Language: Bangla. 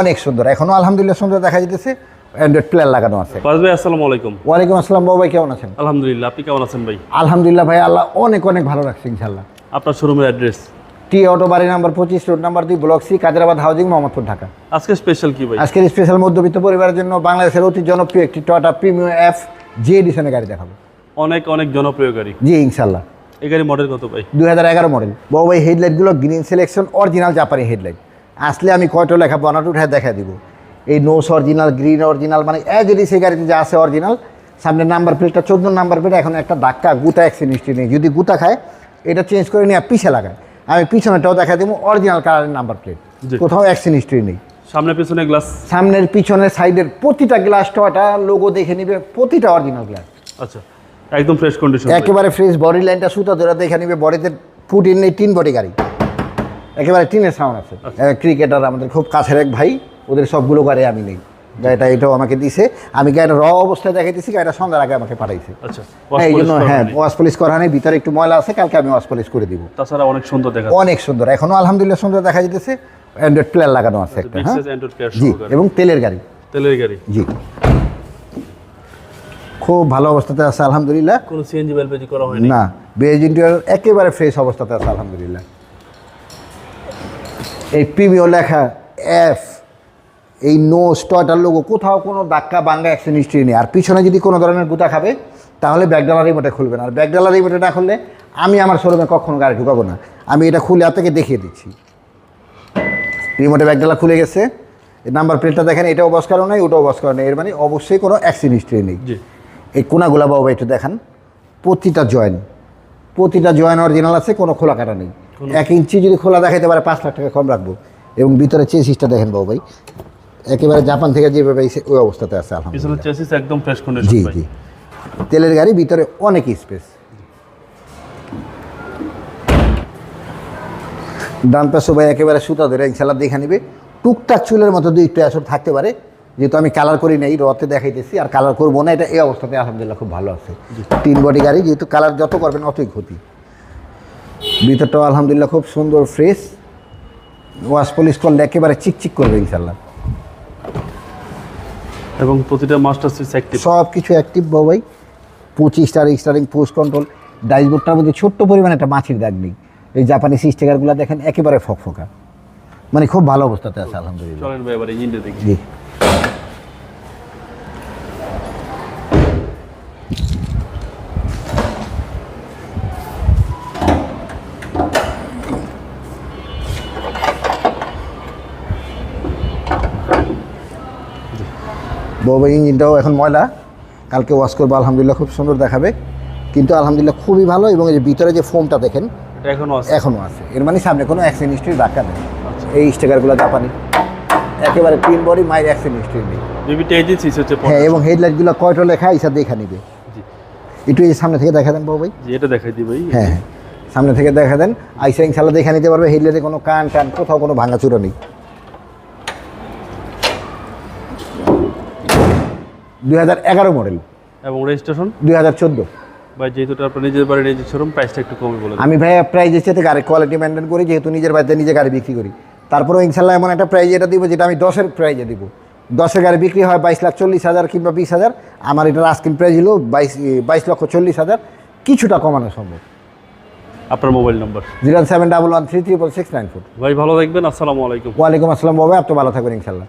অনেক সুন্দর। এখনও আলহামদুলিল্লাহ সুন্দর দেখা যেতেছে অ্যান্ড্রয়েড প্লেয়ার লাগানো আছে। ভাই আসসালামু আলাইকুম। ওয়ালাইকুম আসসালাম বাবু ভাই কেমন আছেন? আলহামদুলিল্লাহ আপনি কেমন আছেন ভাই? আলহামদুলিল্লাহ ভাই আল্লাহ অনেক অনেক ভালো রাখছে ইনশাল্লাহ আপনার শোরুমের অ্যাড্রেস? টি অটো বাড়ি নাম্বার পঁচিশ রোড নাম্বার দুই block C Kazrabad housing Mohammadpur Dhaka. আজকে স্পেশাল কি ভাই? আজকের স্পেশাল মধ্যবিত্ত পরিবারের জন্য বাংলাদেশের অতি জনপ্রিয় একটি টয়টা প্রিমিয়াম এফ জি এডিশনের গাড়ি দেখাবো। অনেক অনেক জনপ্রিয় গাড়ি। জি ইনশাল্লাহ এই গাড়ি মডেল কত ভাই? দুই হাজার এগারো মডেল বাবু ভাই হেডলাইটগুলো গ্রিন সিলেকশন অরিজিনাল জাপানি হেডলাইট আসলে আমি কয়টা লেখা বনাট উঠে দেখা দিব। এই নোস অরিজিনাল গ্রিন অরিজিনাল মানে অ্যাজ এটি সেই গাড়িতে যা আছে অরিজিনাল সামনে নাম্বার প্লেটটা চোদ্দ নাম্বার প্লেট এখন একটা ধাক্কা গুতা অ্যাক্সিডেন্ট হিস্ট্রি নেই। যদি গুতা খায় এটা চেঞ্জ করে নিয়ে পিছে লাগায়। আমি পিছনেটাও দেখা দেবো অরিজিনাল কালারের নাম্বার প্লেট কোথাও অ্যাক্সিডেন্ট হিস্ট্রি নেই। সামনে পিছনে গ্লাস সামনের পিছনের সাইডের প্রতিটা গ্লাস টয়টা লোগো দেখে নিবে প্রতিটা অরিজিনাল গ্লাস আচ্ছা একদম ফ্রেশ কন্ডিশন একেবারে ফ্রেশ বডি লাইনটা সুতা ধরে দেখে নিবে বডিতে ফুটিন নেই তিন বডি গাড়ি। একেবারে টিনের সাউন্ড আছে। ক্রিকেটার আমাদের খুব কাছের এক ভাই ওদের সবগুলো গাড়ি আমি নেই। গাড়িটা এটাও আমাকে দিছে। আমি গাড়িটা র অবস্থায় দেখে দিছি গাড়িটা সন্ধ্যার আগে আমাকে পাঠাইছে। আচ্ছা হ্যাঁ, এই জন্য হ্যাঁ ওয়াশ পলিশ করা নেই ভিতরে একটু ময়লা আছে কালকে আমি ওয়াশ পলিশ করে দিব। তাছাড়া অনেক সুন্দর দেখা অনেক সুন্দর এখনও আলহামদুলিল্লাহ সুন্দর দেখা যেতেছে অ্যান্ড্রয়েড প্লেয়ার লাগানো আছে একটা হ্যাঁ? জি এবং তেলের গাড়ি। তেলের গাড়ি। জি। খুব ভালো অবস্থাতে আছে আলহামদুলিল্লাহ। কোনো সিএনজি এলপিজি করা হয়নি? না বেজ ইন্টেরিয়র একেবারে ফ্রেশ অবস্থাতে আছে আলহামদুলিল্লাহ। এই প্রিমিয় লেখা এফ এই নো স্টটার লোগো কোথাও কোনো ধাক্কা বাঙ্গা অ্যাক্সিডেন্ট হিস্ট্রি নেই। আর পিছনে যদি কোনো ধরনের গুতা খাবে তাহলে ব্যাকডালার রিমোটে খুলবে না। আর ব্যাকডালার রিমোটে না খুললে আমি আমার শোরুমে কখনো গাড়ি ঢুকাবো না। আমি এটা খুলে আপনাকে দেখিয়ে দিচ্ছি। রিমোটে ব্যাকডালা খুলে গেছে। নাম্বার প্লেটটা দেখেন এটাও বস কারণ নেই ওটাও বস কারণ নেই। এর মানে অবশ্যই কোনো অ্যাক্সিডেন্ট হিস্ট্রি নেই। এই কোনাগুলা বাবা একটু দেখান। প্রতিটা জয়েন প্রতিটা জয়েন অরিজিনাল আছে কোনো খোলা কাটা নেই। এক ইঞ্চি যদি খোলা দেখাইতে পারে পাঁচ লাখ টাকা কম রাখব। এবং ভিতরে চেসিসটা দেখেন বাবু ভাই। একেবারে জাপান থেকে যেভাবে ওই অবস্থাতে আছে আলহামদুলিল্লাহ। একদম ফ্রেশ কন্ডিশন জি জি। তেলের গাড়ি ভিতরে অনেক স্পেস ডান পাশে ভাই একেবারে সুতা ধরে ইনশাল্লাহ দেখে নিবে। টুকটাক চুলের মতো দুই একটু আসর থাকতে পারে। যেহেতু আমি কালার করি নাই রতে দেখাইতেছি আর কালার করব না এটা এই অবস্থাতে আলহামদুলিল্লাহ খুব ভালো আছে। তিন বডি গাড়ি যেহেতু কালার যত করবেন অতই ক্ষতি। ভিতরটাও আলহামদুলিল্লাহ খুব সুন্দর ফ্রেশ ওয়াশ পলিশ করলে একেবারে চিকচিক করবে ইনশাল্লাহ এবং প্রতিটা মাস্টার সুইচ অ্যাক্টিভ সব কিছু অ্যাক্টিভ বাবাই পঁচিশ স্টারিং স্টারিং পোস্ট কন্ট্রোল ডাইসবোর্ডটার মধ্যে ছোট্ট পরিমাণে একটা মাছির দাগ নেই। এই জাপানি স্টিকারগুলো দেখেন একেবারে ফকফকা। মানে খুব ভালো অবস্থাতে আছে আলহামদুলিল্লাহ। চলেন ভাই এবার ইঞ্জিনটা দেখি। বাবা ইঞ্জিনটাও এখন ময়লা। কালকে ওয়াশ করব আলহামদুলিল্লাহ খুব সুন্দর দেখাবে। কিন্তু আলহামদুলিল্লাহ খুবই ভালো এবং এই যে ভিতরে যে ফোমটা দেখেন এটা এখনও আছে। এখনও আছে। এর মানে সামনে কোনো অ্যাক্সিডেন্ট হিস্ট্রি ধাক্কা নেই। এই স্টিকারগুলো জাপানি। একেবারে তিন বডি মাইর অ্যাক্সিডেন্ট হিস্ট্রি নেই। হ্যাঁ এবং হেডলাইটগুলো কয়টা লেখা ইসা দেখা নিবে। একটু এই সামনে থেকে দেখা দেন বাবু ভাই এটা দেখাই দিই ভাই। হ্যাঁ হ্যাঁ। সামনে থেকে দেখা দেন। আইসা ইনশাল্লাহ দেখা নিতে পারবে হেডলাইটে কোনো কান টান কোথাও কোনো ভাঙাচুরা নেই। দুই হাজার এগারো মডেল। এবং রেজিস্ট্রেশন দুই হাজার চোদ্দ। ভাই যেহেতু আপনার নিজের বাড়ি নিজের শোরুম প্রাইসটা একটু কমে বলে আমি ভাই প্রাইজের সাথে গাড়ি কোয়ালিটি মেনটেন করি যেহেতু নিজের বাড়িতে নিজে গাড়ি বিক্রি করি। তারপরেও ইনশাল্লাহ এমন একটা প্রাইজ এটা দিব যেটা আমি দশের প্রাইজে দিব। দশের গাড়ি বিক্রি হয় বাইশ লাখ চল্লিশ হাজার কিংবা বিশ হাজার। আমার এটার আস্কিন প্রাইজ হলো বাইশ বাইশ লক্ষ চল্লিশ হাজার। কিছুটা কমানো সম্ভব। আপনার mobile number zero seven double one three triple six nine four. ভাই ভালো থাকবেন। আসসালামু আলাইকুম। ওয়ালাইকুম আসসালাম বাবা আপনি ভালো থাকবেন ইনশাল্লাহ।